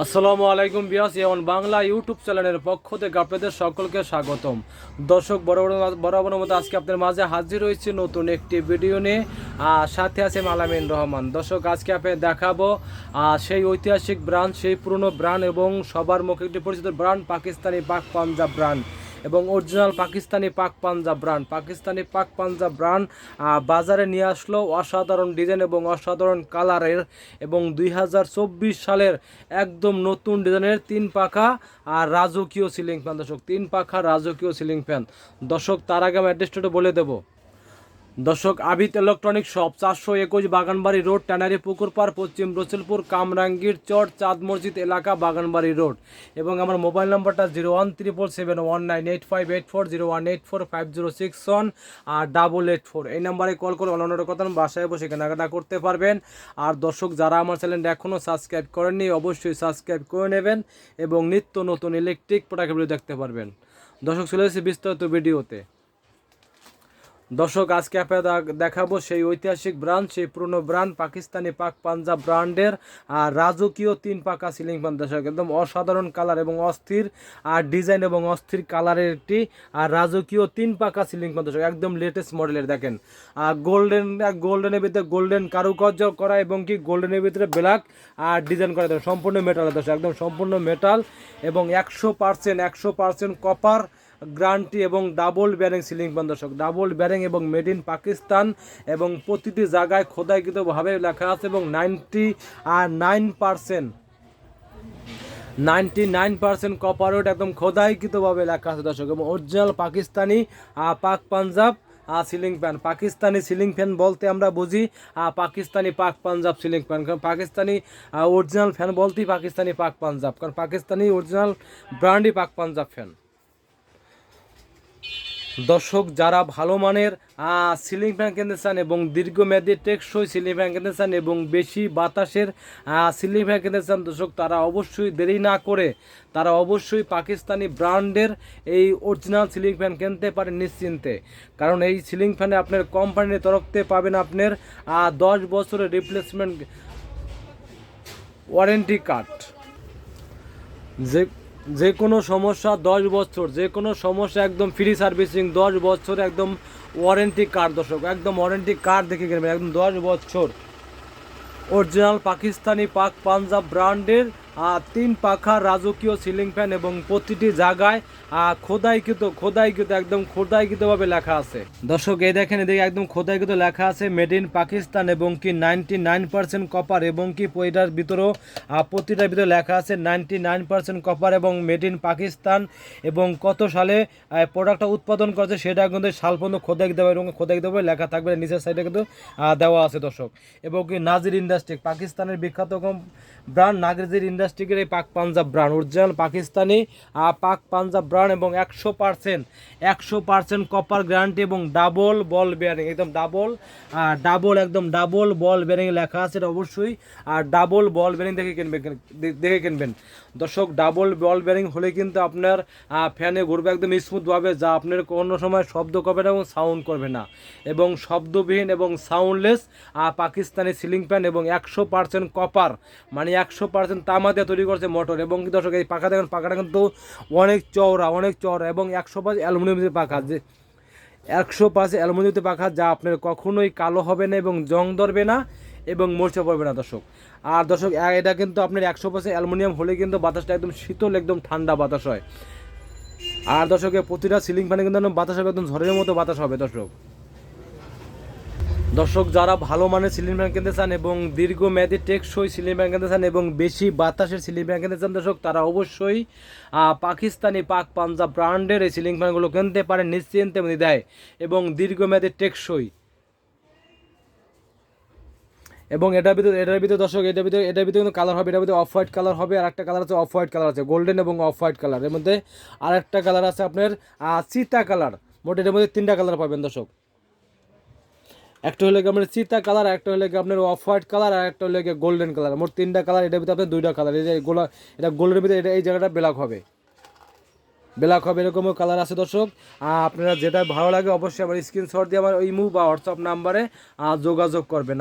আসসালামু আলাইকুম বিয়াস এমন বাংলা ইউটিউব চ্যানেলের পক্ষ থেকে আপনাদের সকলকে স্বাগতম। দর্শক, বড় বড় মতো আজকে আপনাদের মাঝে হাজির হয়েছে নতুন একটি ভিডিও নিয়ে। আর সাথে আছে মালামিন রহমান। দর্শক, আজকে আপনাদের দেখাবো সেই ঐতিহাসিক ব্র্যান্ড সেই পুরনো ব্র্যান্ড এবং সবার মুখে একটি পরিচিত ব্র্যান্ড পাকিস্তানি পাক পাঞ্জাব ব্র্যান্ড এবং original Pakistani Pak Punjab brand Pakistani Pak Punjab brand বাজারে নিয়ে আসলো অসাধারণ ডিজাইন এবং অসাধারণ কালারের এবং দুই হাজার চব্বিশ সালের একদম নতুন ডিজাইনের তিন পাখা আর রাজকীয় সিলিং ফ্যান দর্শক, তিন পাখা রাজকীয় সিলিং ফ্যান দর্শক, তার আগে আমি অ্যাড্রেসটা বলে দেবো। দর্শক আবিত ইলেকট্রনিক শপ, চারশো একুশ বাগানবাড়ি রোড, ট্যানারি পুকুর পার পশ্চিম রসুলপুর, কামরাঙ্গীর চর, চাঁদ মসজিদ এলাকা, বাগানবাড়ি রোড। এবং আমার মোবাইল নাম্বারটা zero one triple seven one nine eight five eight four, zero one eight four, five zero six one আর ডাবল এইট ফোর। এই নাম্বারে কল করে অন্যান্য কথা বাসায় বসে কেনাকাটা করতে পারবেন। আর দর্শক, যারা আমার চ্যানেলটা এখনও সাবস্ক্রাইব করেননি, অবশ্যই সাবস্ক্রাইব করে নেবেন এবং নিত্য নতুন ইলেকট্রিক প্রোডাক্ট ভিডিও দেখতে পারবেন। দর্শক, চলে এসেছি বিস্তারিত ভিডিওতে। দর্শক, আজকে আপনাদের দা- দেখাবো সেই ঐতিহাসিক ব্র্যান্ড সেই পুরনো ব্র্যান্ড পাকিস্তানি পাক পাঞ্জাব ব্র্যান্ডের আর রাজকীয় তিন পাকা সিলিং ফ্যান দর্শক, একদম অসাধারণ কালার এবং অস্থির, আর ডিজাইন এবং অস্থির কালারের একটি, আর রাজকীয় তিন পাকা সিলিং ফ্যান দর্শক, একদম লেটেস্ট মডেলের দেখেন। আর গোল্ডেন গোল্ডেনের ভিতরে গোল্ডেন কারুকার্য করা এবং কি গোল্ডেনের ভিতরে ব্ল্যাক আর ডিজাইন করা। সম্পূর্ণ মেটাল দর্শক, একদম সম্পূর্ণ মেটাল এবং একশো পার্সেন্ট একশো পার্সেন্ট কপার গ্রান্টি এবং ডাবল ব্যারিং সিলিং ফ্যান দর্শক ডাবল ব্যারিং এবং মেড ইন পাকিস্তান এবং প্রতিটি জায়গায় খোদাইকৃতভাবে লেখা আছে এবং নাইনটি আর nine percent ninety nine percent copper একদম খোদাইকৃতভাবে লেখা আছে দর্শক। এবং অরিজিনাল পাকিস্তানি পাক পাঞ্জাব আহ, ceiling fan Pakistani ceiling fan বলতে আমরা বুঝি পাকিস্তানি পাক পাঞ্জাব সিলিং ফ্যান কারণ পাকিস্তানি অরিজিনাল ফ্যান বলতেই পাকিস্তানি পাক পাঞ্জাব। কারণ পাকিস্তানি অরিজিনাল ব্র্যান্ডই পাক পাঞ্জাব ফ্যান দর্শক, যারা ভালো মানের সিলিং ফ্যান কিনতে চান এবং দীর্ঘমেয়াদী টেকসই সিলিং ফ্যান কিনতে চান এবং বেশি বাতাসের সিলিং ফ্যান কিনতে চান, দর্শক, তারা অবশ্যই দেরি না করে, তারা অবশ্যই পাকিস্তানি ব্র্যান্ডের এই অরিজিনাল সিলিং ফ্যান কিনতে পারেন নিশ্চিন্তে। কারণ এই সিলিং ফ্যানে আপনার কোম্পানির তরফ থেকে পাবেন আপনার দশ বছরের রিপ্লেসমেন্ট ওয়ারেন্টি কার্ড যে যে কোনো সমস্যা দশ বছর, যে কোনো সমস্যা একদম ফ্রি সার্ভিসিং দশ বছর একদম ওয়ারেন্টি কার্ড দর্শক, একদম ওয়ারেন্টি কার্ড দেখে কিনবেন একদম দশ বছর। অরিজিনাল পাকিস্তানি পাক পাঞ্জাব ব্র্যান্ডের তিন পাখা রাজকীয় সিলিং ফ্যান এবং প্রতিটি জায়গায় খোদাইকৃত খোদাইকৃত, একদম খোদাইকৃতভাবে লেখা আছে। দর্শক, এই দেখেন এদিকে একদম খোদাইকৃত লেখা আছে মেড ইন পাকিস্তান এবং কি নাইনটি নাইন পার্সেন্ট কপার এবং কি পইটার ভিতরেও প্রতিটার ভিতরে লেখা আছে নাইনটি নাইন পার্সেন্ট কপার এবং মেড ইন পাকিস্তান এবং কত সালে প্রোডাক্টটা উৎপাদন করেছে সেটা কিন্তু সাল খোদাইকৃতভাবে এবং খোদাইকৃতভাবে লেখা থাকবে। নিচের সাইডে কিন্তু দেওয়া আছে দর্শক। এবং কি নাজির ইন্ডাস্ট্রি পাকিস্তানের বিখ্যাত ব্র্যান্ড নাজির ইন্ডাস্ট্রিকের এই পাক Punjab brand. Original Pakistani Pak Punjab brand এবং একশো পার্সেন্ট একশো পার্সেন্ট কপার গ্যারান্টি এবং ডাবল বল বেয়ারিং একদম ডাবল ডাবল একদম ডাবল বল বেয়ারিং লেখা আছে এটা অবশ্যই। আর ডাবল বল বেয়ারিং দেখে কিনবেন দেখে কিনবেন। দর্শক ডাবল বল বেয়ারিং হলে কিন্তু আপনার ফ্যানে ঘুরবে একদম স্মুথভাবে, যা আপনার কোনো সময় শব্দ করবে না এবং সাউন্ড করবে না। এবং শব্দবিহীন এবং সাউন্ডলেস পাকিস্তানি সিলিং ফ্যান এবং একশো পার্সেন্ট কপার মানে একশো পার্সেন্ট তামা দিয়ে তৈরি করছে মোটর এবং দর্শক, এই পাখা দেখেন, পাখাটা কিন্তু অনেক চওড়া অনেক চওড়া এবং একশো পার্সেন্ট অ্যালুমিনিয়ামের পাখা, যে একশো পার্সেন্ট অ্যালুমিনিয়ামের পাখা যা আপনার কখনোই কালো হবে না এবং জং ধরবে না এবং মরচে পড়বে না দর্শক। আর দর্শক এটা কিন্তু আপনার একশো পার্সেন্ট অ্যালুমিনিয়াম হলে কিন্তু বাতাসটা একদম শীতল, একদম ঠান্ডা বাতাস হয়। আর দর্শক এর প্রতিটা সিলিং ফ্যানে কিন্তু বাতাস হবে, একদম ঝড়ের মতো বাতাস হবে দর্শক। দর্শক, যারা ভালো মানের সিলিং ফ্যান কিনতে চান এবং দীর্ঘ দীর্ঘমেয়াদী টেকসই সিলিং ফ্যান কিনতে চান এবং বেশি বাতাসের সিলিং ফ্যান কিনতে চান, দর্শক, তারা অবশ্যই পাকিস্তানি পাক পাঞ্জাব ব্র্যান্ডের এই সিলিং ফ্যানগুলো কিনতে পারেন, নিশ্চিন্তে দেয় এবং দীর্ঘ দীর্ঘমেয়াদী টেকসই। এবং এটার ভিতরে এটার ভিতরে দর্শক, এটার ভিতরে এটার ভিতরে কিন্তু কালার হবে, এটার ভিতরে অফ হোয়াইট কালার হবে, আর একটা কালার আছে অফ হোয়াইট কালার আছে গোল্ডেন এবং অফ হোয়াইট কালারের মধ্যে আর একটা কালার আছে আপনার চিতা কালার মোট এটার মধ্যে তিনটা কালার পাবেন দর্শক। একটা হলে আপনার চিতা কালার, একটা হলে আপনার অফ হোয়াইট কালার, আর একটা হলে গোল্ডেন কালার। মোট তিনটা কালার, এটার ভিতরে আপনার দুইটা কালার। এই যে গোলা এটা গোল্ডের ভিতরে এটা এই জায়গাটা ব্ল্যাক হবে। ব্ল্যাক হবে এরকমও কালার আছে দর্শক। আপনারা যেটা ভালো লাগে অবশ্যই আমার স্ক্রিনশট দিয়ে আমার ইমু বা হোয়াটসঅ্যাপ নাম্বারে যোগাযোগ করবেন।